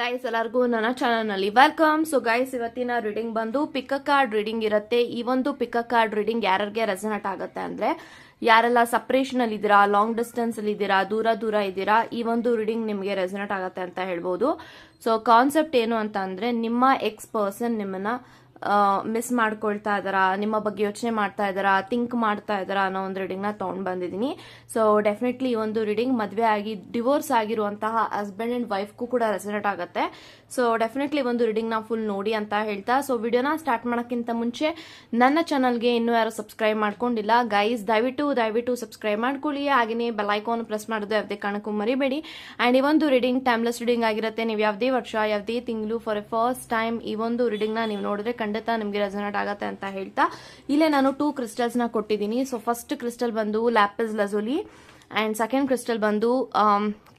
Guys ಎಲ್ಲರಿಗೂ ನನ್ನ ಚಾನಲ್ನಲ್ಲಿ ವೆಲ್ಕಮ್ ಸೊ ಗೈಸ್ ಇವತ್ತಿನ ರೀಡಿಂಗ್ ಬಂದು ಪಿಕ್ ಕಾರ್ಡ್ ರೀಡಿಂಗ್ ಇರುತ್ತೆ. ಈ ಒಂದು ಪಿಕ್ ಕಾರ್ಡ್ ರೀಡಿಂಗ್ ಯಾರ್ಯಾರಿಗೆ ರೆಸನೇಟ್ ಆಗುತ್ತೆ ಅಂದ್ರೆ, ಯಾರೆಲ್ಲ ಸಪ್ರೇಷನ್ ಅಲ್ಲಿ ಇದ್ದೀರಾ ಲಾಂಗ್ ಡಿಸ್ಟೆನ್ಸ್ ಅಲ್ಲಿ ಇದ್ದೀರಾ, ದೂರ ದೂರ ಇದ್ದೀರಾ, ಈ ಒಂದು ರೀಡಿಂಗ್ ನಿಮಗೆ ರೆಸನೇಟ್ ಆಗುತ್ತೆ ಅಂತ ಹೇಳ್ಬೋದು. ಸೊ ಕಾನ್ಸೆಪ್ಟ್ ಏನು ಅಂತ ನಿಮ್ಮ ಎಕ್ಸ್ ಪರ್ಸನ್ ನಿಮ್ಮನ್ನ ಮಿಸ್ ಮಾಡ್ಕೊಳ್ತಾ ಇದ್ದಾರಾ, ನಿಮ್ಮ ಬಗ್ಗೆ ಯೋಚನೆ ಮಾಡ್ತಾ ಇದ್ದಾರಾ ಥಿಂಕ್ ಮಾಡ್ತಾ ಇದ್ದಾರಾ ಅನ್ನೋ ಒಂದು ರೀಡಿಂಗ್ನ ತಗೊಂಡ್ ಬಂದಿದ್ದೀನಿ. ಸೊ ಡೆಫಿನೆಟ್ಲಿ ಈ ಒಂದು ರೀಡಿಂಗ್ ಮದುವೆ ಆಗಿ ಡಿವೋರ್ಸ್ ಆಗಿರುವಂತಹ ಹಸ್ಬೆಂಡ್ ಅಂಡ್ ವೈಫ್ಗೂ ಕೂಡ ರೆಸನೇಟ್ ಆಗುತ್ತೆ. ಸೊ ಡೆಫಿನೆಟ್ಲಿ ಒಂದು ರೀಡಿಂಗ್ನ ಫುಲ್ ನೋಡಿ ಅಂತ ಹೇಳ್ತಾ ಸೊ ವಿಡಿಯೋನ ಸ್ಟಾರ್ಟ್ ಮಾಡೋಕ್ಕಿಂತ ಮುಂಚೆ ನನ್ನ ಚಾನಲ್ಗೆ ಇನ್ನೂ ಯಾರು ಸಬ್ಸ್ಕ್ರೈಬ್ ಮಾಡ್ಕೊಂಡಿಲ್ಲ ಗೈಸ್ ದಯವಿಟ್ಟು ದಯವಿಟ್ಟು ಸಬ್ಸ್ಕ್ರೈಬ್ ಮಾಡ್ಕೊಳ್ಳಿ. ಹಾಗೆಯೇ ಬೆಲೈಕೋನ್ ಪ್ರೆಸ್ ಮಾಡೋದು ಯಾವುದೇ ಕಾರಣಕ್ಕೂ ಮರಿಬೇಡಿ. ಅಂಡ್ ಈ ಒಂದು ರೀಡಿಂಗ್ ಟೈಮ್ಲೆಸ್ ರೀಡಿಂಗ್ ಆಗಿರುತ್ತೆ. ನೀವು ಯಾವುದೇ ವರ್ಷ, ಯಾವುದೇ ತಿಂಗಳು ಫಾರ್ ಎ ಫಸ್ಟ್ ಟೈಮ್ ಈ ಒಂದು ರೀಡಿಂಗ್ನ ನೀವು ನೋಡಿದ್ರೆ ಖಂಡಿತ ನಿಮಗೆ ರೆಸೊನೇಟ್ ಆಗುತ್ತೆ ಅಂತ ಹೇಳ್ತಾ. ಇಲ್ಲೇ ನಾನು ಟೂ ಕ್ರಿಸ್ಟಲ್ಸ್ನ ಕೊಟ್ಟಿದ್ದೀನಿ. ಸೊ ಫಸ್ಟ್ ಕ್ರಿಸ್ಟಲ್ ಬಂದು lapis lazuli and second crystal ಬಂದು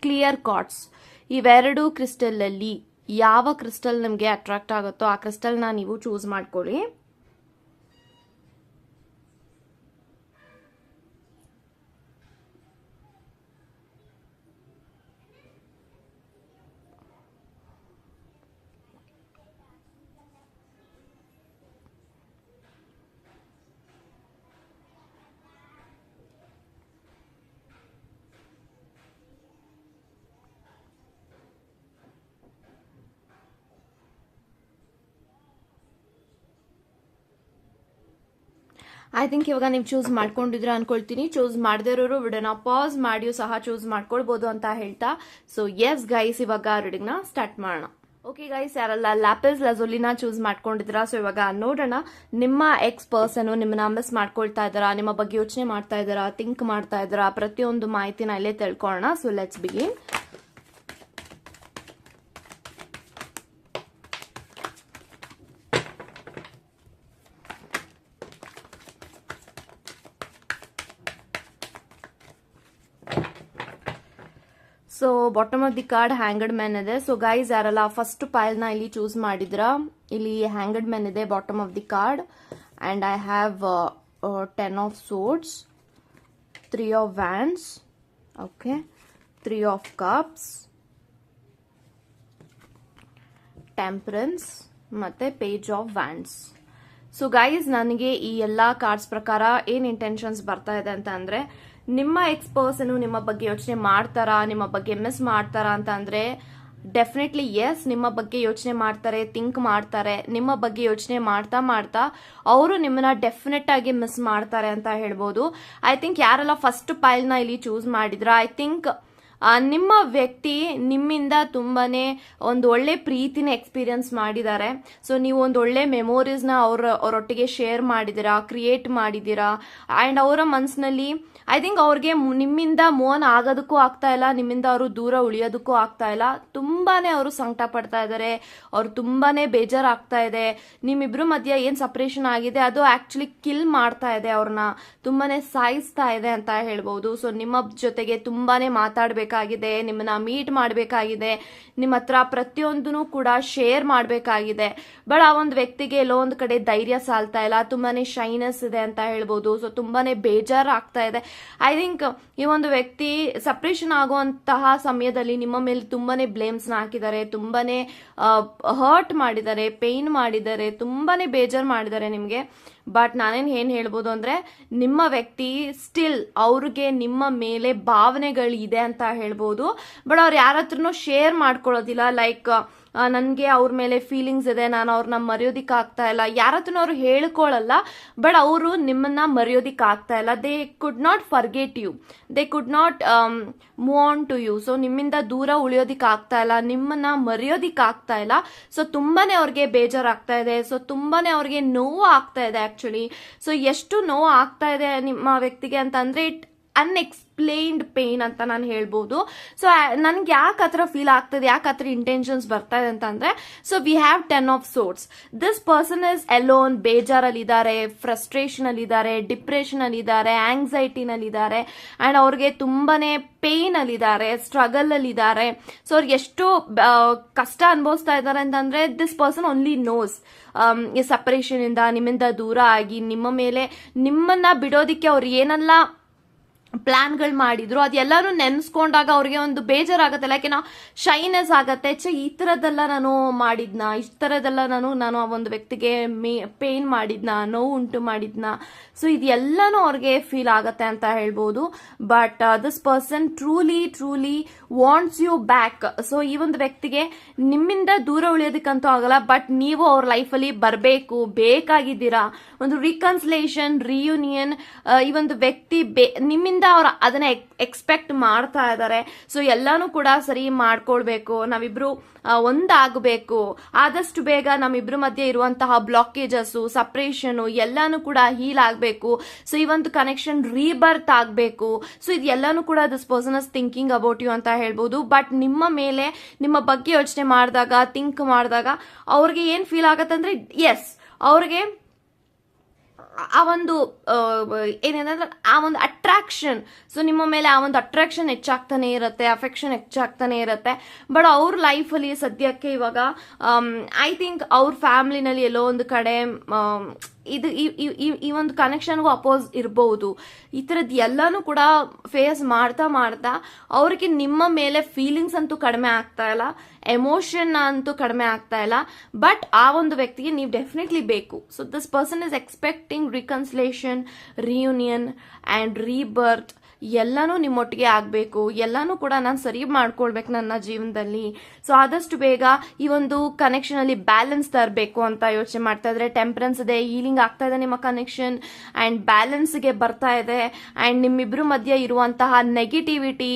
ಕ್ಲಿಯರ್ ಕಾಟ್ಸ್ ಇವೆರಡು ಕ್ರಿಸ್ಟಲ್ ಅಲ್ಲಿ ಯಾವ ಕ್ರಿಸ್ಟಲ್ ನಿಮಗೆ ಅಟ್ರಾಕ್ಟ್ ಆಗುತ್ತೋ ಆ ಕ್ರಿಸ್ಟಲ್ನ ನೀವು ಚೂಸ್ ಮಾಡ್ಕೊಳ್ಳಿ. ಐ ಥಿಂಕ್ ಇವಾಗ ನೀವು ಚೂಸ್ ಮಾಡ್ಕೊಂಡಿದ್ರ ಅನ್ಕೊಳ್ತೀನಿ. ಚೂಸ್ ಮಾಡದೇ ಇರೋರು ವಿಡಿಯೋನ ಪಾಸ್ ಮಾಡಿಯೂ ಸಹ ಚೂಸ್ ಮಾಡ್ಕೊಳ್ಬೋದು ಅಂತ ಹೇಳ್ತಾ. ಸೊ ಎಸ್ ಗೈಸ್ ಇವಾಗ ರೀಡಿಂಗ್ನ ಸ್ಟಾರ್ಟ್ ಮಾಡೋಣ. ಓಕೆ ಗೈಸ್ ಯಾರೆಲ್ಲ ಲ್ಯಾಪಿಸ್ ಲಜೋಲಿನ ಚೂಸ್ ಮಾಡ್ಕೊಂಡಿದ್ರ? ಸೊ ಇವಾಗ ನೋಡೋಣ. ನಿಮ್ಮ ಎಕ್ಸ್ ಪರ್ಸನ್ ನಿಮ್ಮನ್ನ ಮಿಸ್ ಮಾಡ್ಕೊಳ್ತಾ ಇದ್ದಾರಾ? ನಿಮ್ಮ ಬಗ್ಗೆ ಯೋಚನೆ ಮಾಡ್ತಾ ಇದ್ದಾರಾ? ಥಿಂಕ್ ಮಾಡ್ತಾ ಇದ್ದಾರಾ? ಪ್ರತಿಯೊಂದು ಮಾಹಿತಿನ ಇಲ್ಲೇ ತಿಳ್ಕೊಳ್ಳೋಣ. So let's begin so bottom of the card hanged man ಇದೆ ಸೊ ಗೈಸ್ ಯಾರೆಲ್ಲ ಫಸ್ಟ್ ಪೈಲ್ನ ಇಲ್ಲಿ ಚೂಸ್ ಮಾಡಿದ್ರ ಇಲ್ಲಿ ಹ್ಯಾಂಗಡ್ ಮ್ಯಾನ್ ಇದೆ bottom of the card and I have ten of swords three of wands okay three of cups temperance ಮತ್ತು page of wands so guys ನನಗೆ ಈ ಎಲ್ಲ ಕಾರ್ಡ್ಸ್ ಪ್ರಕಾರ ಏನ್ ಇಂಟೆನ್ಷನ್ಸ್ ಬರ್ತಾ ಇದೆ ಅಂತ ಅಂದ್ರೆ, ನಿಮ್ಮ ಎಕ್ಸ್ ಪರ್ಸನ್ ನಿಮ್ಮ ಬಗ್ಗೆ ಯೋಚನೆ ಮಾಡ್ತಾರಾ, ನಿಮ್ಮ ಬಗ್ಗೆ ಮಿಸ್ ಮಾಡ್ತಾರಾ ಅಂತ ಅಂದ್ರೆ ಡೆಫಿನೆಟ್ಲಿ ಎಸ್ ನಿಮ್ಮ ಬಗ್ಗೆ ಯೋಚನೆ ಮಾಡ್ತಾರೆ ಥಿಂಕ್ ಮಾಡ್ತಾರೆ, ನಿಮ್ಮ ಬಗ್ಗೆ ಯೋಚನೆ ಮಾಡ್ತಾ ಮಾಡ್ತಾ ಅವರು ನಿಮ್ಮನ್ನ ಡೆಫಿನೆಟ್ ಆಗಿ ಮಿಸ್ ಮಾಡ್ತಾರೆ ಅಂತ ಹೇಳ್ಬೋದು. ಐ ಥಿಂಕ್ ಯಾರೆಲ್ಲ ಫಸ್ಟ್ ಪೈಲ್ನ ಇಲ್ಲಿ ಚೂಸ್ ಮಾಡಿದ್ರ ಐ ಥಿಂಕ್ ನಿಮ್ಮ ವ್ಯಕ್ತಿ ನಿಮ್ಮಿಂದ ತುಂಬಾ ಒಂದು ಒಳ್ಳೆ ಪ್ರೀತಿನ ಎಕ್ಸ್ಪೀರಿಯನ್ಸ್ ಮಾಡಿದ್ದಾರೆ. ಸೊ ನೀವು ಒಂದು ಒಳ್ಳೆ ಮೆಮೊರೀಸ್ನ ಅವ್ರ, ಅವರೊಟ್ಟಿಗೆ ಶೇರ್ ಮಾಡಿದ್ದೀರಾ ಕ್ರಿಯೇಟ್ ಮಾಡಿದ್ದೀರಾ? ಆ್ಯಂಡ್ ಅವರ ಮನಸ್ಸಿನಲ್ಲಿ ಐ ಥಿಂಕ್ ಅವ್ರಿಗೆ ನಿಮ್ಮಿಂದ ಮೋನ್ ಆಗೋದಕ್ಕೂ ಆಗ್ತಾ ಇಲ್ಲ, ನಿಮ್ಮಿಂದ ಅವರು ದೂರ ಉಳಿಯೋದಕ್ಕೂ ಆಗ್ತಾ ಇಲ್ಲ. ತುಂಬಾ ಅವರು ಸಂಕಟ ಪಡ್ತಾ ಇದ್ದಾರೆ. ಅವ್ರು ತುಂಬಾನೇ ಬೇಜಾರಾಗ್ತಾ ಇದೆ. ನಿಮ್ಮಿಬ್ರು ಮಧ್ಯೆ ಏನು ಸಪ್ರೇಷನ್ ಆಗಿದೆ, ಅದು ಆ್ಯಕ್ಚುಲಿ ಕಿಲ್ ಮಾಡ್ತಾ ಇದೆ ಅವ್ರನ್ನ. ತುಂಬಾ ಸಾಯಿಸ್ತಾ ಇದೆ ಅಂತ ಹೇಳ್ಬೋದು. ಸೊ ನಿಮ್ಮ ಜೊತೆಗೆ ತುಂಬಾನೇ ಮಾತಾಡಬೇಕಾಗಿದೆ ನಿಮ್ಮನ್ನ ಮೀಟ್ ಮಾಡಬೇಕಾಗಿದೆ, ನಿಮ್ಮ ಹತ್ರ ಪ್ರತಿಯೊಂದನ್ನು ಕೂಡ ಶೇರ್ ಮಾಡಬೇಕಾಗಿದೆ. ಬಟ್ ಆ ಒಂದು ವ್ಯಕ್ತಿಗೆ ಎಲ್ಲೋ ಒಂದು ಕಡೆ ಧೈರ್ಯ ಸಾಲ್ತಾ ಇಲ್ಲ, ತುಂಬಾನೇ ಶೈನೆಸ್ ಇದೆ ಅಂತ ಹೇಳ್ಬೋದು. ಸೊ ತುಂಬಾನೇ ಬೇಜಾರಾಗ್ತಾ ಇದೆ. ಐ ಥಿಂಕ್ ಈ ಒಂದು ವ್ಯಕ್ತಿ ಸಪ್ರೇಷನ್ ಆಗುವಂತಹ ಸಮಯದಲ್ಲಿ ನಿಮ್ಮ ಮೇಲೆ ತುಂಬಾನೇ ಬ್ಲೇಮ್ಸ್ನ ಹಾಕಿದ್ದಾರೆ, ತುಂಬಾನೇ ಹರ್ಟ್ ಮಾಡಿದ್ದಾರೆ ಪೇನ್ ಮಾಡಿದ್ದಾರೆ, ತುಂಬಾನೇ ಬೇಜಾರ್ ಮಾಡಿದ್ದಾರೆ ನಿಮಗೆ. ಬಟ್ ನಾನೇನ್ ಏನ್ ಹೇಳ್ಬೋದು ಅಂದ್ರೆ, ನಿಮ್ಮ ವ್ಯಕ್ತಿ ಸ್ಟಿಲ್ ಅವ್ರಿಗೆ ನಿಮ್ಮ ಮೇಲೆ ಭಾವನೆಗಳಿದೆ ಅಂತ ಹೇಳ್ಬೋದು. ಬಟ್ ಅವ್ರು ಯಾರ ಹತ್ರನೂ ಶೇರ್ ಮಾಡ್ಕೊಳ್ಳೋದಿಲ್ಲ ಲೈಕ್ ನನಗೆ ಅವ್ರ ಮೇಲೆ ಫೀಲಿಂಗ್ಸ್ ಇದೆ, ನಾನು ಅವ್ರನ್ನ ಮರೆಯೋದಿಕ್ಕೆ ಆಗ್ತಾ ಇಲ್ಲ. ಯಾರ ಅವರು ಅವ್ರು ಹೇಳ್ಕೊಳ್ಳಲ್ಲ ಬಟ್ ಅವರು ನಿಮ್ಮನ್ನ ಮರೆಯೋದಿಕ್ಕೆ ಆಗ್ತಾ ಇಲ್ಲ. They could not forget you they could not move on to you so ನಿಮ್ಮಿಂದ ದೂರ ಉಳಿಯೋದಿಕ್ಕೆ ಆಗ್ತಾ ಇಲ್ಲ, ನಿಮ್ಮನ್ನ ಮರೆಯೋದಿಕ್ಕೆ ಆಗ್ತಾ ಇಲ್ಲ. ಸೊ ತುಂಬಾನೇ ಅವ್ರಿಗೆ ಬೇಜಾರಾಗ್ತಾ ಇದೆ. ಸೊ ತುಂಬಾನೇ ಅವ್ರಿಗೆ ನೋವು ಆಗ್ತಾ ಇದೆ ಆಕ್ಚುಲಿ ಸೊ ಎಷ್ಟು ನೋವು ಆಗ್ತಾ ಇದೆ ನಿಮ್ಮ ವ್ಯಕ್ತಿಗೆ ಅಂತಂದ್ರೆ ಇಟ್ ಅನ್ಎಕ್ಸ್ಪ್ಲೇನ್ಡ್ ಪೇನ್ ಅಂತ ನಾನು ಹೇಳ್ಬೋದು. ಸೊ ನನ್ಗೆ ಯಾಕೆ ಹತ್ರ ಫೀಲ್ ಆಗ್ತದೆ, ಯಾಕೆ ಹತ್ರ ಇಂಟೆನ್ಷನ್ಸ್ ಬರ್ತಾ ಇದೆ ಅಂತಂದ್ರೆ so we have ten of swords this person is alone ಬೇಜಾರಲ್ಲಿ ಇದ್ದಾರೆ ಫ್ರಸ್ಟ್ರೇಷನ್ ಅಲ್ಲಿ ಇದ್ದಾರೆ ಡಿಪ್ರೆಷನ್ ಅಲ್ಲಿ ಇದ್ದಾರೆ ಆಂಗ್ಸೈಟಿನಲ್ಲಿ ಇದ್ದಾರೆ ಅಂಡ್ ಅವ್ರಿಗೆ ತುಂಬಾನೇ ಪೇನ್ ಅಲ್ಲಿ ಇದ್ದಾರೆ ಸ್ಟ್ರಗಲ್ ಅಲ್ಲಿ ಇದ್ದಾರೆ ಸೊ ಅವ್ರಿಗೆ ಎಷ್ಟು ಕಷ್ಟ ಅನುಭವಿಸ್ತಾ ಇದ್ದಾರೆ ಅಂತಂದ್ರೆ this person only knows separation ಇಂದ ನಿಮ್ಮಿಂದ ದೂರ ಆಗಿ, ನಿಮ್ಮ ಮೇಲೆ ನಿಮ್ಮನ್ನ ಬಿಡೋದಿಕ್ಕೆ ಅವ್ರು ಏನೆಲ್ಲ ಪ್ಲಾನ್ಗಳು ಮಾಡಿದ್ರು. ಅದೆಲ್ಲಾನು ನೆನೆಸ್ಕೊಂಡಾಗ ಅವ್ರಿಗೆ ಒಂದು ಬೇಜಾರಾಗತ್ತೆ. ಲೈಕ್ ಏನೋ ಶೈನೆಸ್ ಆಗತ್ತೆ. ಛೆ, ಈ ಥರದ್ದೆಲ್ಲ ನಾನು ಮಾಡಿದ್ನ? ಈ ಥರದ್ದೆಲ್ಲ ನಾನು ನಾನು ಆ ಒಂದು ವ್ಯಕ್ತಿಗೆ ಮೇ ಪೇನ್ ಮಾಡಿದ್ನ? ನೋವು ಉಂಟು ಮಾಡಿದ್ನ? ಸೊ ಇದೆಲ್ಲಾನು ಅವ್ರಿಗೆ ಫೀಲ್ ಆಗತ್ತೆ ಅಂತ ಹೇಳ್ಬೋದು. But this person truly truly wants you back so ಈ ಒಂದು ವ್ಯಕ್ತಿಗೆ ನಿಮ್ಮಿಂದ ದೂರ ಉಳಿಯೋದಕ್ಕಂತೂ ಆಗಲ್ಲ. ಬಟ್ ನೀವು ಅವ್ರ ಲೈಫಲ್ಲಿ ಬರಬೇಕು. ಬೇಕಾಗಿದ್ದೀರಾ? ಒಂದು ರಿಕನ್ಸಲೇಷನ್ ರಿಯೂನಿಯನ್ ಈ ಒಂದು ವ್ಯಕ್ತಿ ಬೇ, ನಿಮ್ಮಿಂದ ಅವ್ರ ಅದನ್ನ ಎಕ್ಸ್ಪೆಕ್ಟ್ ಮಾಡ್ತಾ ಇದ್ದಾರೆ ಸೊ ಎಲ್ಲಾನು ಕೂಡ ಸರಿ ಮಾಡ್ಕೊಳ್ಬೇಕು ನಾವಿಬ್ರು ಒಂದಾಗಬೇಕು. ಆದಷ್ಟು ಬೇಗ ನಮ್ಮಿಬ್ರ ಮಧ್ಯೆ ಇರುವಂತಹ ಬ್ಲಾಕೇಜಸ್ ಸಪ್ರೇಷನು ಎಲ್ಲಾನು ಕೂಡ ಹೀಲ್ ಆಗಬೇಕು. ಸೊ ಈ ಒಂದು ಕನೆಕ್ಷನ್ ರೀಬರ್ತ್ ಆಗಬೇಕು. ಸೊ ಇದೆಲ್ಲಾನು ಕೂಡ this person is thinking about you ಅಂತ ಹೇಳ್ಬೋದು. ಬಟ್ ನಿಮ್ಮ ಮೇಲೆ, ನಿಮ್ಮ ಬಗ್ಗೆ ಯೋಚನೆ ಮಾಡಿದಾಗ ಥಿಂಕ್ ಮಾಡಿದಾಗ ಅವ್ರಿಗೆ ಏನು ಫೀಲ್ ಆಗತ್ತಂದ್ರೆ ಎಸ್ ಅವ್ರಿಗೆ ಆ ಒಂದು ಏನೇನಂದ್ರೆ ಆ ಒಂದು ಅಟ್ರಾಕ್ಷನ್ ಸೊ ನಿಮ್ಮ ಮೇಲೆ ಆ ಒಂದು ಅಟ್ರಾಕ್ಷನ್ ಹೆಚ್ಚಾಗ್ತಾನೆ ಇರುತ್ತೆ ಅಫೆಕ್ಷನ್ ಹೆಚ್ಚಾಗ್ತಾನೆ ಇರುತ್ತೆ. ಬಟ್ ಅವ್ರ ಲೈಫಲ್ಲಿ ಸದ್ಯಕ್ಕೆ ಇವಾಗ ಐ ಥಿಂಕ್ ಅವ್ರ ಫ್ಯಾಮ್ಲಿನಲ್ಲಿ ಎಲ್ಲೋ ಒಂದು ಕಡೆ ಇದು, ಈ- ಈ- ಈ- ಈ ಒಂದು ಕನೆಕ್ಷನ್ಗೂ ಅಪೋಸ್ ಇರಬಹುದು ಈ ಥರದ್ದು ಎಲ್ಲಾನು ಕೂಡ ಫೇಸ್ ಮಾಡ್ತಾ ಮಾಡ್ತಾ ಅವ್ರಿಗೆ ನಿಮ್ಮ ಮೇಲೆ ಫೀಲಿಂಗ್ಸ್ ಅಂತೂ ಕಡಿಮೆ ಆಗ್ತಾ ಇಲ್ಲ ಎಮೋಷನ್ ಅಂತೂ ಕಡಿಮೆ ಆಗ್ತಾ ಇಲ್ಲ. ಬಟ್ ಆ ಒಂದು ವ್ಯಕ್ತಿಗೆ ನೀವು ಡೆಫಿನೆಟ್ಲಿ ಬೇಕು. So this person is expecting reconciliation reunion and rebirth ಎಲ್ಲನೂ ನಿಮ್ಮೊಟ್ಟಿಗೆ ಆಗಬೇಕು. ಎಲ್ಲನೂ ಕೂಡ ನಾನು ಸರಿ ಮಾಡ್ಕೊಳ್ಬೇಕು ನನ್ನ ಜೀವನದಲ್ಲಿ. ಸೊ ಆದಷ್ಟು ಬೇಗ ಈ ಒಂದು ಕನೆಕ್ಷನಲ್ಲಿ ಬ್ಯಾಲೆನ್ಸ್ ತರಬೇಕು ಅಂತ ಯೋಚನೆ ಮಾಡ್ತಾ ಇದ್ರೆ ಟೆಂಪ್ರೆನ್ಸ್ ಇದೆ ಹೀಲಿಂಗ್ ಆಗ್ತಾ ಇದೆ ನಿಮ್ಮ ಕನೆಕ್ಷನ್ ಆ್ಯಂಡ್ ಬ್ಯಾಲೆನ್ಸ್ಗೆ ಬರ್ತಾ ಇದೆ. ಆ್ಯಂಡ್ ನಿಮ್ಮಿಬ್ಬರ ಮಧ್ಯೆ ಇರುವಂತಹ ನೆಗೆಟಿವಿಟಿ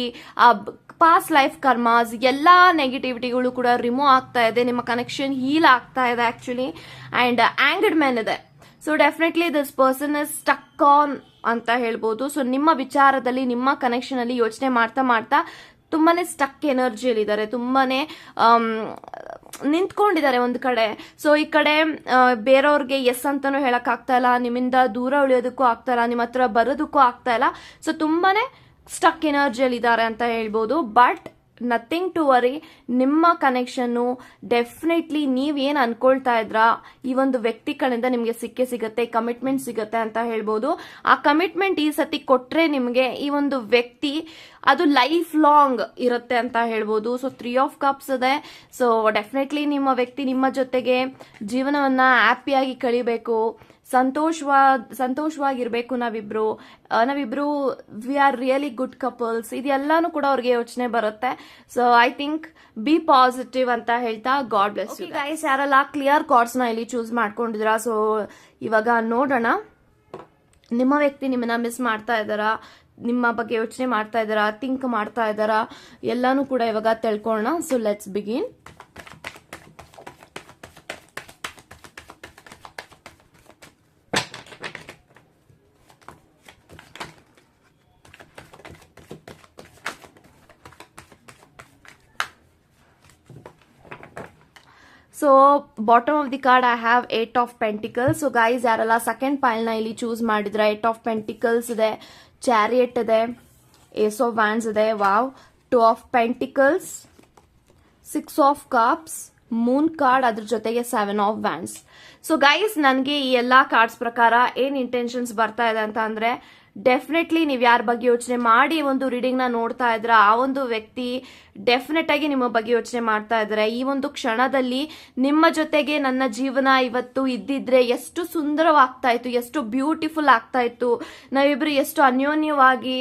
ಪಾಸ್ಟ್ ಲೈಫ್ ಕರ್ಮಾಸ್ ಎಲ್ಲ ನೆಗೆಟಿವಿಟಿಗಳು ಕೂಡ ರಿಮೂವ್ ಆಗ್ತಾ ಇದೆ. ನಿಮ್ಮ ಕನೆಕ್ಷನ್ ಹೀಲ್ ಆಗ್ತಾ ಇದೆ ಆ್ಯಕ್ಚುಲಿ ಆ್ಯಂಡ್ ಆ್ಯಂಗಡ್ ಮ್ಯಾನ್ ಇದೆ. So definitely this person is stuck on ಅಂತ ಹೇಳ್ಬೋದು. ಸೊ ನಿಮ್ಮ ವಿಚಾರದಲ್ಲಿ ನಿಮ್ಮ ಕನೆಕ್ಷನ್ ಅಲ್ಲಿ ಯೋಚನೆ ಮಾಡ್ತಾ ಮಾಡ್ತಾ ತುಂಬಾನೇ ಸ್ಟಕ್ ಎನರ್ಜಿಯಲ್ಲಿ ಇದ್ದಾರೆ. ತುಂಬಾನೇ ಆಮ್, ನಿಂತ್ಕೊಂಡಿದ್ದಾರೆ ಒಂದು ಕಡೆ. ಸೊ ಈ ಕಡೆ ಬೇರೆಯವ್ರಿಗೆ ಎಸ್ ಅಂತಾನೂ ಹೇಳಕ್ ಆಗ್ತಾ ಇಲ್ಲ. ನಿಮ್ಮಿಂದ ದೂರ ಉಳಿಯೋದಕ್ಕೂ ಆಗ್ತಾ ಇಲ್ಲ. ನಿಮ್ಮ ಹತ್ರ ಬರೋದಕ್ಕೂ ಆಗ್ತಾ ಇಲ್ಲ. ಸೊ ತುಂಬಾನೇ ಸ್ಟಕ್ ಎನರ್ಜಿಯಲ್ಲಿ ಇದ್ದಾರೆ ಅಂತ ಹೇಳ್ಬೋದು. ಬಟ್ ನಥಿಂಗ್ ಟು ವರಿ ನಿಮ್ಮ ಕನೆಕ್ಷನ್ನು ಡೆಫಿನೆಟ್ಲಿ ನೀವೇನು ಅನ್ಕೊಳ್ತಾ ಇದ್ರ, ಈ ಒಂದು ವ್ಯಕ್ತಿ ಕಡೆಯಿಂದ ನಿಮಗೆ ಸಿಕ್ಕೇ ಸಿಗುತ್ತೆ ಕಮಿಟ್ಮೆಂಟ್ ಸಿಗುತ್ತೆ ಅಂತ ಹೇಳ್ಬೋದು. ಆ ಕಮಿಟ್ಮೆಂಟ್ ಈ ಸತಿ ಕೊಟ್ರೆ ನಿಮಗೆ ಈ ಒಂದು ವ್ಯಕ್ತಿ, ಅದು ಲೈಫ್ ಲಾಂಗ್ ಇರುತ್ತೆ ಅಂತ ಹೇಳ್ಬೋದು. ಸೊ ತ್ರೀ ಆಫ್ ಕಪ್ಸ್ ಇದೆ. ಸೊ ಡೆಫಿನೆಟ್ಲಿ ನಿಮ್ಮ ವ್ಯಕ್ತಿ ನಿಮ್ಮ ಜೊತೆಗೆ ಜೀವನವನ್ನ ಹ್ಯಾಪಿಯಾಗಿ ಕಳಿಬೇಕು. ಸಂತೋಷವಾದ ಸಂತೋಷವಾಗಿರ್ಬೇಕು ನಾವಿಬ್ರು. ನಾವಿಬ್ರು we are really good couples ಇದೆಲ್ಲಾನು ಕೂಡ ಅವ್ರಿಗೆ ಯೋಚನೆ ಬರುತ್ತೆ. So I think be positive ಅಂತ ಹೇಳ್ತಾ ಗಾಡ್ ಬ್ಲೆಸ್ ಗೈಸ್ ಯಾರೆಲ್ಲ ಕ್ಲಿಯರ್ ಕಾರ್ಡ್ಸ್ನ ನ ಇಲ್ಲಿ ಚೂಸ್ ಮಾಡ್ಕೊಂಡಿದ್ರ ಸೊ ಇವಾಗ ನೋಡೋಣ. ನಿಮ್ಮ ವ್ಯಕ್ತಿ ನಿಮ್ಮನ್ನ ಮಿಸ್ ಮಾಡ್ತಾ ಇದ್ದಾರಾ? ನಿಮ್ಮ ಬಗ್ಗೆ ಯೋಚನೆ ಮಾಡ್ತಾ ಇದ್ದಾರಾ? ಥಿಂಕ್ ಮಾಡ್ತಾ ಇದ್ದಾರಾ? ಎಲ್ಲಾನು ಕೂಡ ಇವಾಗ ತಿಳ್ಕೊಳ್ಳೋಣ. So let's begin so bottom of the card I have eight of pentacles so guys ಯಾರೆಲ್ಲ ಸೆಕೆಂಡ್ ಪೈಲ್ನ ಇಲ್ಲಿ ಚೂಸ್ ಮಾಡಿದ್ರೆ ಏಟ್ ಆಫ್ ಪೆಂಟಿಕಲ್ಸ್ ಇದೆ ಚಾರಿಯಟ್ ಇದೆ ಏಸ್ ಆಫ್ ವ್ಯಾನ್ಸ್ ಇದೆ wow two of pentacles six of cups moon card ಅದ್ರ ಜೊತೆಗೆ seven of wands so guys ನನಗೆ ಈ ಎಲ್ಲ ಕಾರ್ಡ್ಸ್ ಪ್ರಕಾರ ಏನು ಇಂಟೆನ್ಷನ್ಸ್ ಬರ್ತಾ ಇದೆ ಅಂತ ಅಂದ್ರೆ ಡೆಫಿನೆಟ್ಲಿ ನೀವು ಯಾರ ಬಗ್ಗೆ ಯೋಚನೆ ಮಾಡಿ ಒಂದು ರೀಡಿಂಗ್ನ ನೋಡ್ತಾ ಇದ್ರ, ಆ ಒಂದು ವ್ಯಕ್ತಿ ಡೆಫಿನೆಟ್ ಆಗಿ ನಿಮ್ಮ ಬಗ್ಗೆ ಯೋಚನೆ ಮಾಡ್ತಾ ಇದ್ದಾರೆ ಈ ಒಂದು ಕ್ಷಣದಲ್ಲಿ ನಿಮ್ಮ ಜೊತೆಗೆ ನನ್ನ ಜೀವನ ಇವತ್ತು ಇದ್ದಿದ್ರೆ ಎಷ್ಟು ಸುಂದರವಾಗ್ತಾ ಇತ್ತು, ಎಷ್ಟು ಬ್ಯೂಟಿಫುಲ್ ಆಗ್ತಾ ಇತ್ತು. ನಾವಿಬ್ರು ಎಷ್ಟು ಅನ್ಯೋನ್ಯವಾಗಿ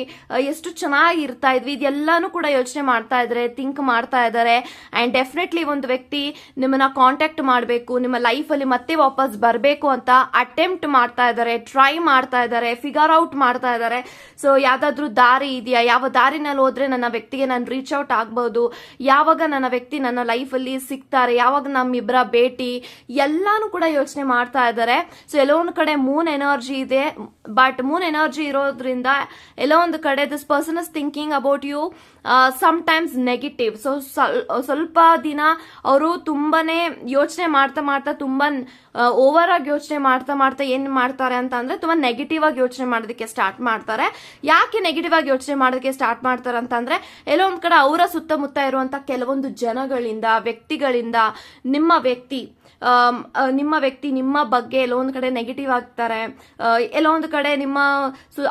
ಎಷ್ಟು ಚೆನ್ನಾಗಿ ಇರ್ತಾ ಇದ್ವಿ. ಇದೆಲ್ಲಾನು ಕೂಡ ಯೋಚನೆ ಮಾಡ್ತಾ ಇದ್ದಾರೆ ಥಿಂಕ್ ಮಾಡ್ತಾ ಇದ್ದಾರೆ ಅಂಡ್ ಡೆಫಿನೆಟ್ಲಿ ಒಂದು ವ್ಯಕ್ತಿ ನಿಮ್ಮನ್ನ ಕಾಂಟ್ಯಾಕ್ಟ್ ಮಾಡಬೇಕು, ನಿಮ್ಮ ಲೈಫಲ್ಲಿ ಮತ್ತೆ ವಾಪಸ್ ಬರಬೇಕು ಅಂತ ಅಟೆಂಪ್ಟ್ ಮಾಡ್ತಾ ಇದ್ದಾರೆ ಟ್ರೈ ಮಾಡ್ತಾ ಇದ್ದಾರೆ ಫಿಗರ್ ಔಟ್ ಮಾಡ್ತಾ ಇದ್ದಾರೆ. ಸೊ ಯಾವ್ದಾದ್ರು ದಾರಿ ಇದೆಯಾ? ಯಾವ ದಾರಿನಲ್ಲಿ ಹೋದ್ರೆ ನನ್ನ ವ್ಯಕ್ತಿಗೆ ನಾನು ರೀಚ್ ಔಟ್ ಆಗ್ಬಹುದು ಯಾವಾಗ ನನ್ನ ವ್ಯಕ್ತಿ ನನ್ನ ಲೈಫಲ್ಲಿ ಸಿಗ್ತಾರೆ? ಯಾವಾಗ ನಮ್ಮಿಬ್ಬರ ಭೇಟಿ? ಎಲ್ಲಾನು ಕೂಡ ಯೋಚನೆ ಮಾಡ್ತಾ ಇದ್ದಾರೆ. ಸೊ ಎಲ್ಲೋ ಒಂದು ಕಡೆ ಮೂನ್ ಎನರ್ಜಿ ಇದೆ. ಬಟ್ ಮೂನ್ ಎನರ್ಜಿ ಇರೋದ್ರಿಂದ ಎಲ್ಲೋ ಒಂದು ಕಡೆ this person is thinking about you sometimes negative so ಸ್ವಲ್ಪ ದಿನ ಅವರು ತುಂಬಾನೇ ಯೋಚನೆ ಮಾಡ್ತಾ ಮಾಡ್ತಾ ತುಂಬಾ ಓವರ್ ಆಗಿ ಯೋಚನೆ ಮಾಡ್ತಾ ಮಾಡ್ತಾ ಏನ್ ಮಾಡ್ತಾರೆ ಅಂತ ಅಂದ್ರೆ ತುಂಬಾ ನೆಗೆಟಿವ್ ಆಗಿ ಯೋಚನೆ ಮಾಡೋದಕ್ಕೆ ಸ್ಟಾರ್ಟ್ ಸ್ಟಾರ್ಟ್ ಮಾಡ್ತಾರೆ. ಯಾಕೆ ನೆಗೆಟಿವ್ ಆಗಿ ಯೋಚನೆ ಮಾಡೋದಕ್ಕೆ ಸ್ಟಾರ್ಟ್ ಮಾಡ್ತಾರೆ ಅಂತಂದ್ರೆ ಎಲ್ಲೋ ಒಂದ್ ಕಡೆ ಅವರ ಸುತ್ತಮುತ್ತ ಇರುವಂತ ಕೆಲವೊಂದು ಜನಗಳಿಂದ, ವ್ಯಕ್ತಿಗಳಿಂದ, ನಿಮ್ಮ ವ್ಯಕ್ತಿ ನಿಮ್ಮ ವ್ಯಕ್ತಿ ನಿಮ್ಮ ಬಗ್ಗೆ ಎಲ್ಲೋ ಕಡೆ ನೆಗೆಟಿವ್ ಆಗ್ತಾರೆ. ಎಲ್ಲೊಂದು ಕಡೆ ನಿಮ್ಮ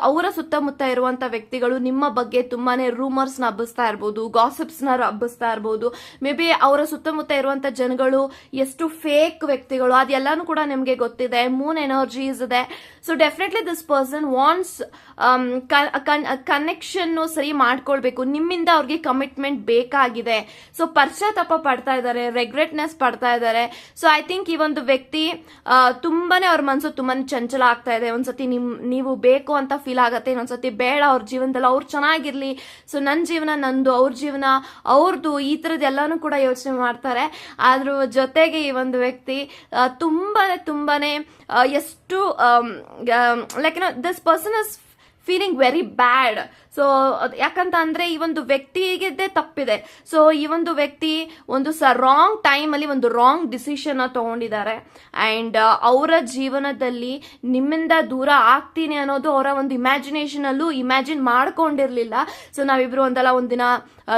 ಅವರ ಸುತ್ತಮುತ್ತ ಇರುವಂತ ವ್ಯಕ್ತಿಗಳು ನಿಮ್ಮ ಬಗ್ಗೆ ತುಂಬಾನೇ ರೂಮರ್ಸ್ನ ಹಬ್ಬಿಸ್ತಾ ಇರ್ಬೋದು ಗಾಸಿಪ್ಸ್ನ ಹಬ್ಬಿಸ್ತಾ ಇರ್ಬೋದು. ಮೇ ಬಿ ಅವರ ಸುತ್ತಮುತ್ತ ಇರುವಂತ ಜನಗಳು ಎಷ್ಟು ಫೇಕ್ ವ್ಯಕ್ತಿಗಳು, ಅದೆಲ್ಲಾನು ಕೂಡ ನಿಮ್ಗೆ ಗೊತ್ತಿದೆ. ಮೂನ್ ಎನರ್ಜೀಸ್ ಇದೆ so definitely this person wants connection ಸರಿ ಮಾಡ್ಕೊಳ್ಬೇಕು. ನಿಮ್ಮಿಂದ ಅವ್ರಿಗೆ ಕಮಿಟ್ಮೆಂಟ್ ಬೇಕಾಗಿದೆ. ಸೊ ಪಶ್ಚಾತ್ತಾಪ ಪಡ್ತಾ ಇದ್ದಾರೆ ರೆಗ್ರೆಟ್ನೆಸ್ ಪಡ್ತಾ ಇದ್ದಾರೆ. ಸೊ ಐ ಥಿಂಕ್ ಈ ಒಂದು ವ್ಯಕ್ತಿ ತುಂಬಾನೇ ಅವ್ರ ಮನಸ್ಸು ತುಂಬಾನೇ ಚಂಚಲ ಆಗ್ತಾ ಇದೆ. ಒಂದ್ಸತಿ ನಿಮ್, ನೀವು ಬೇಕು ಅಂತ ಫೀಲ್ ಆಗತ್ತೆ, ಇನ್ನೊಂದ್ಸತಿ ಬೇಡ ಅವ್ರ ಜೀವನದಲ್ಲಿ, ಅವ್ರು ಚೆನ್ನಾಗಿರ್ಲಿ. ಸೊ ನನ್ನ ಜೀವನ, ನಂದು, ಅವ್ರ ಜೀವನ ಅವ್ರದ್ದು ಈ ಥರದ್ದೆಲ್ಲನೂ ಕೂಡ ಯೋಚನೆ ಮಾಡ್ತಾರೆ. ಅದ್ರ ಜೊತೆಗೆ ಈ ಒಂದು ವ್ಯಕ್ತಿ ತುಂಬಾನೇ ತುಂಬಾನೇ ಎಷ್ಟು like this person is feeling very bad so ಯಾಕಂತ ಅಂದ್ರೆ ಈ ಒಂದು ವ್ಯಕ್ತಿಗೆ ತಪ್ಪಿದೆ. ಸೊ ಈ ಒಂದು ವ್ಯಕ್ತಿ ಒಂದು ಸ ರಾಂಗ್ ಅಲ್ಲಿ ಒಂದು ರಾಂಗ್ ಡಿಸಿಷನ್ ತಗೊಂಡಿದ್ದಾರೆ. ಅಂಡ್ ಅವರ ಜೀವನದಲ್ಲಿ ನಿಮ್ಮಿಂದ ದೂರ ಆಗ್ತೀನಿ ಅನ್ನೋದು ಅವರ ಒಂದು ಇಮ್ಯಾಜಿನೇಷನ್ ಅಲ್ಲೂ ಇಮ್ಯಾಜಿನ್ ಮಾಡ್ಕೊಂಡಿರ್ಲಿಲ್ಲ. ಸೊ ನಾವಿಬ್ರು ಒಂದಲ್ಲ ಒಂದಿನ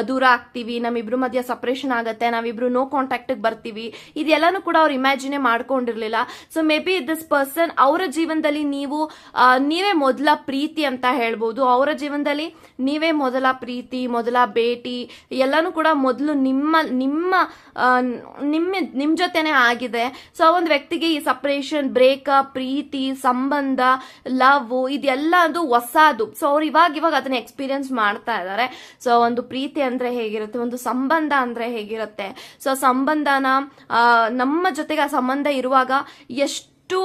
ದೂರ ಆಗ್ತೀವಿ, ನಮ್ಮಿಬ್ರು ಮಧ್ಯ ಸಪ್ರೇಷನ್ ಆಗುತ್ತೆ, ನಾವಿಬ್ರು ನೋ ಕಾಂಟ್ಯಾಕ್ಟ್ ಬರ್ತೀವಿ. ಇದೆಲ್ಲಾನು ಕೂಡ ಅವ್ರು ಇಮ್ಯಾಜಿನೇ ಮಾಡ್ಕೊಂಡಿರ್ಲಿಲ್ಲ. So maybe this person ಅವರ ಜೀವನದಲ್ಲಿ ನೀವು ನೀವೇ ಮೊದಲ ಪ್ರೀತಿ ಅಂತ ಹೇಳ್ಬೋದು. ಅವರ ಜೀವನದಲ್ಲಿ ನೀವೇ ಮೊದಲ ಪ್ರೀತಿ, ಮೊದಲ ಭೇಟಿ, ಎಲ್ಲಾನು ಕೂಡ ಮೊದಲು ನಿಮ್ಮ ನಿಮ್ಮ ನಿಮ್ಮ ನಿಮ್ಮ, ನಿಮ್ ಜೊತೆನೆ ಆಗಿದೆ. ಸೊ ಒಂದು ವ್ಯಕ್ತಿಗೆ ಈ ಸಪ್ರೇಷನ್ ಬ್ರೇಕಪ್ ಪ್ರೀತಿ, ಸಂಬಂಧ ಲವ್ ಇದೆಲ್ಲ ಅದು ಹೊಸದು. ಸೊ ಅವ್ರು ಇವಾಗ ಇವಾಗ ಅದನ್ನ ಎಕ್ಸ್ಪೀರಿಯನ್ಸ್ ಮಾಡ್ತಾ ಇದ್ದಾರೆ ಸೊ ಒಂದು ಪ್ರೀತಿ ಅಂದ್ರೆ ಹೇಗಿರುತ್ತೆ? ಒಂದು ಸಂಬಂಧ ಅಂದ್ರೆ ಹೇಗಿರುತ್ತೆ? ಸೊ ಸಂಬಂಧನ ನಮ್ಮ ಜೊತೆಗೆ ಆ ಸಂಬಂಧ ಇರುವಾಗ ಎಷ್ಟು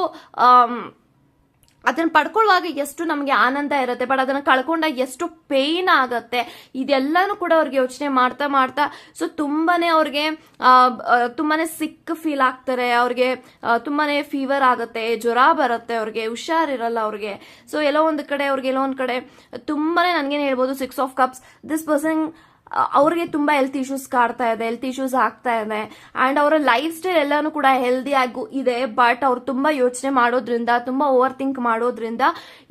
ಅದನ್ನ ಪಡ್ಕೊಳ್ಳುವಾಗ ಎಷ್ಟು ನಮಗೆ ಆನಂದ ಇರುತ್ತೆ. ಬಟ್ ಅದನ್ನ ಕಳ್ಕೊಂಡಾಗ ಎಷ್ಟು ಪೇಯ್ನ್ ಆಗತ್ತೆ. ಇದೆಲ್ಲಾನು ಕೂಡ ಅವ್ರಿಗೆ ಯೋಚನೆ ಮಾಡ್ತಾ ಮಾಡ್ತಾ ಸೊ ತುಂಬಾನೇ ಅವ್ರಿಗೆ ತುಂಬಾನೇ ಸಿಕ್ ಫೀಲ್ ಆಗ್ತಾರೆ. ಅವ್ರಿಗೆ ತುಂಬಾನೇ ಫೀವರ್ ಆಗುತ್ತೆ. ಜ್ವರ ಬರುತ್ತೆ ಅವ್ರಿಗೆ. ಹುಷಾರಿರಲ್ಲ ಅವ್ರಿಗೆ. ಸೊ ಎಲ್ಲೋ ಒಂದು ಕಡೆ ಅವ್ರಿಗೆ ಎಲ್ಲೋ ಒಂದು ಕಡೆ, ತುಂಬಾನೇ ನನಗೇನು ಹೇಳ್ಬೋದು six of cups this person ಅವ್ರಿಗೆ ತುಂಬಾ ಹೆಲ್ತ್ ಇಶ್ಯೂಸ್ ಕಾಡ್ತಾ ಇದೆ ಹೆಲ್ತ್ ಇಶ್ಯೂಸ್ ಆಗ್ತಾ ಇದೆ. ಅಂಡ್ ಅವರ ಲೈಫ್ ಸ್ಟೈಲ್ ಎಲ್ಲಾನು ಕೂಡ ಹೆಲ್ದಿ ಆಗು ಇದೆ. ಬಟ್ ಅವ್ರು ತುಂಬಾ ಯೋಚನೆ ಮಾಡೋದ್ರಿಂದ, ತುಂಬಾ ಓವರ್ ಥಿಂಕ್ ಮಾಡೋದ್ರಿಂದ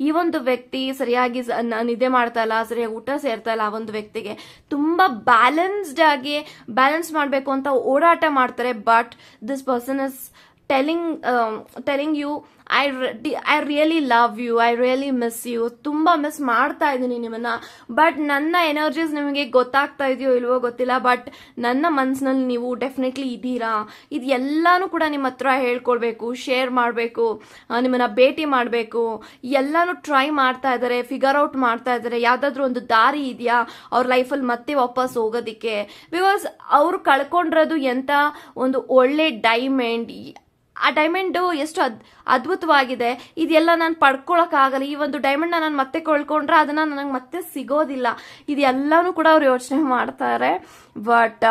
ಈ ಒಂದು ವ್ಯಕ್ತಿ ಸರಿಯಾಗಿ ನಿದ್ದೆ ಮಾಡ್ತಾ ಇಲ್ಲ, ಸರಿಯಾಗಿ ಊಟ ಸೇರ್ತಾ ಇಲ್ಲ ಆ ಒಂದು ವ್ಯಕ್ತಿಗೆ. ತುಂಬಾ ಬ್ಯಾಲೆನ್ಸ್ಡ್ ಆಗಿ ಬ್ಯಾಲೆನ್ಸ್ ಮಾಡಬೇಕು ಅಂತ ಓಡಾಟ ಮಾಡ್ತಾರೆ. But this person is telling telling you I I really love you I really miss you ತುಂಬಾ ಮಿಸ್ ಮಾಡ್ತಾ ಇದ್ದೀನಿ ನಿಮ್ಮನ್ನ. ಬಟ್ ನನ್ನ ಎನರ್ಜೀಸ್ ನಿಮಗೆ ಗೊತ್ತಾಗ್ತಾ ಇದೆಯೋ ಇಲ್ವೋ ಗೊತ್ತಿಲ್ಲ. ಬಟ್ ನನ್ನ ಮನಸ್ಸಿನಲ್ಲಿ ನೀವು ಡೆಫಿನೆಟ್ಲಿ ಇದ್ದೀರಾ? ಇದು ಎಲ್ಲಾನು ಕೂಡ ನಿಮ್ಮ ಹತ್ರ ಹೇಳ್ಕೊಳ್ಬೇಕು ಶೇರ್ ಮಾಡಬೇಕು ನಿಮ್ಮನ್ನ ಭೇಟಿ ಮಾಡಬೇಕು. ಎಲ್ಲಾನು ಟ್ರೈ ಮಾಡ್ತಾ ಇದ್ದಾರೆ ಫಿಗರ್ ಔಟ್ ಮಾಡ್ತಾ ಇದ್ದಾರೆ. ಯಾವ್ದಾದ್ರು ಒಂದು ದಾರಿ ಇದೆಯಾ? ಅವ್ರ ಲೈಫಲ್ಲಿ ಮತ್ತೆ ವಾಪಸ್ ಹೋಗೋದಿಕ್ಕೆ. ಬಿಕಾಸ್ ಅವ್ರು ಕಳ್ಕೊಂಡಿರೋದು ಎಂತ? ಒಂದು ಒಳ್ಳೆ ಡೈಮಂಡ್ ಆ ಡೈಮಂಡ್ ಎಷ್ಟು ಅದ್, ಅದ್ಭುತವಾಗಿದೆ. ಇದೆಲ್ಲ ನಾನು ಪಡ್ಕೊಳಕ್ಕಾಗಲ್ಲ. ಈ ಒಂದು ಡೈಮಂಡ್ನ ನಾನು ಮತ್ತೆ ಕೊಳ್ಕೊಂಡ್ರೆ ಅದನ್ನ ನನಗೆ ಮತ್ತೆ ಸಿಗೋದಿಲ್ಲ. ಇದೆಲ್ಲಾನು ಕೂಡ ಅವ್ರು ಯೋಚನೆ ಮಾಡ್ತಾರೆ. But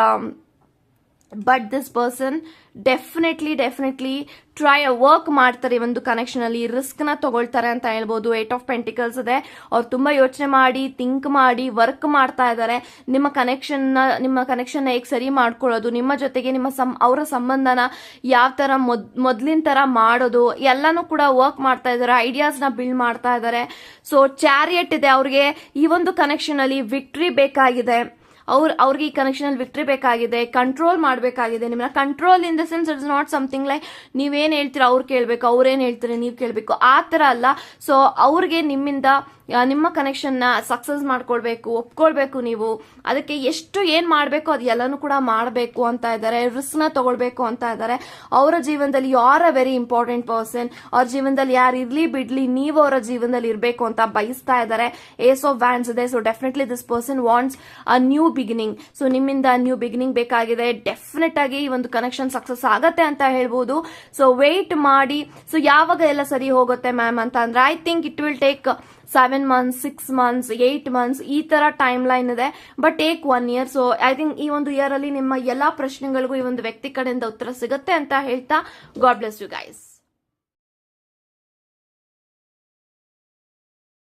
but this person definitely definitely try work ಮಾಡ್ತಾರೆ. ಒಂದು ಕನೆಕ್ಷನ್ ಅಲ್ಲಿ ರಿಸ್ಕ್ನ ತಗೊಳ್ತಾರೆ ಅಂತ ಹೇಳ್ಬೋದು. ಏಟ್ ಆಫ್ ಪೆಂಟಿಕಲ್ಸ್ ಇದೆ. ಅವ್ರು ತುಂಬಾ ಯೋಚನೆ ಮಾಡಿ ಥಿಂಕ್ ಮಾಡಿ ವರ್ಕ್ ಮಾಡ್ತಾ ಇದ್ದಾರೆ. ನಿಮ್ಮ ಕನೆಕ್ಷನ್ ನಿಮ್ಮ ಕನೆಕ್ಷನ್ ಹೇಗೆ ಸರಿ ಮಾಡ್ಕೊಳ್ಳೋದು? ನಿಮ್ಮ ಜೊತೆಗೆ ನಿಮ್ಮ ಸಂ, ಅವರ ಸಂಬಂಧನ ಯಾವ ತರ ಮೊದ್, ಮೊದ್ಲಿನ ತರ ಮಾಡೋದು? ಎಲ್ಲಾನು ಕೂಡ ವರ್ಕ್ ಮಾಡ್ತಾ ಇದ್ದಾರೆ. ಐಡಿಯಾಸ್ನ ಬಿಲ್ಡ್ ಮಾಡ್ತಾ ಇದ್ದಾರೆ. ಸೊ ಚಾರಿಯಟ್ ಇದೆ ಅವ್ರಿಗೆ. ಈ ಒಂದು ಕನೆಕ್ಷನ್ ಅಲ್ಲಿ ವಿಕ್ಟ್ರಿ ಬೇಕಾಗಿದೆ. ಅವ್ರ, ಅವ್ರಿಗೆ ಈ ಕನೆಕ್ಷನಲ್ಲಿ ವಿಕ್ಟ್ರಿ ಬೇಕಾಗಿದೆ ಕಂಟ್ರೋಲ್ ಮಾಡಬೇಕಾಗಿದೆ. ನಿಮ್ಮನ್ನ control in the sense it's not something like ನೀವೇನು ಹೇಳ್ತೀರಾ ಅವ್ರು ಕೇಳಬೇಕು, ಅವ್ರೇನು ಹೇಳ್ತಾರೆ ನೀವು ಕೇಳಬೇಕು. ಆ ಥರ ಅಲ್ಲ. ಸೊ ಅವ್ರಿಗೆ ನಿಮ್ಮಿಂದ ನಿಮ್ಮ ಕನೆಕ್ಷನ್ನ ಸಕ್ಸಸ್ ಮಾಡ್ಕೊಳ್ಬೇಕು, ಒಪ್ಕೊಳ್ಬೇಕು ನೀವು. ಅದಕ್ಕೆ ಎಷ್ಟು ಏನ್ ಮಾಡಬೇಕು ಅದು ಕೂಡ ಮಾಡಬೇಕು ಅಂತ ಇದ್ದಾರೆ ರಿಸ್ಕ್ನ ತಗೊಳ್ಬೇಕು ಅಂತ ಇದ್ದಾರೆ. ಅವರ ಜೀವನದಲ್ಲಿ you are a very important person ಅವ್ರ ಜೀವನದಲ್ಲಿ ಯಾರು ಇರ್ಲಿ ಬಿಡ್ಲಿ ನೀವು ಅವರ ಜೀವನದಲ್ಲಿ ಇರಬೇಕು ಅಂತ ಬಯಸ್ತಾ ಇದ್ದಾರೆ. ಏಸ್ ಆಫ್ ವ್ಯಾನ್ಸ್ ಇದೆ so definitely this person wants a new beginning so ನಿಮ್ಮಿಂದ ನ್ಯೂ ಬಿಗಿನಿಂಗ್ ಬೇಕಾಗಿದೆ. ಡೆಫಿನೆಟ್ ಆಗಿ ಈ ಒಂದು ಕನೆಕ್ಷನ್ ಸಕ್ಸಸ್ ಆಗತ್ತೆ ಅಂತ ಹೇಳ್ಬೋದು. ಸೊ ವೇಟ್ ಮಾಡಿ. ಸೊ ಯಾವಾಗ ಎಲ್ಲ ಸರಿ ಹೋಗುತ್ತೆ ಮ್ಯಾಮ್ ಅಂತ ಅಂದ್ರೆ I think it will take seven months six months eight months ಈ ತರ ಟೈಮ್ ಲೈನ್ ಇದೆ. But take one year so I think ಈ ಒಂದು ಇಯರ್ ಅಲ್ಲಿ ನಿಮ್ಮ ಎಲ್ಲಾ ಪ್ರಶ್ನೆಗಳಿಗೂ ಈ ಒಂದು ವ್ಯಕ್ತಿ ಕಡೆಯಿಂದ ಉತ್ತರ ಸಿಗುತ್ತೆ ಅಂತ ಹೇಳ್ತಾ ಗಾಡ್ ಬ್ಲೆಸ್ ಯು ಗೈಸ್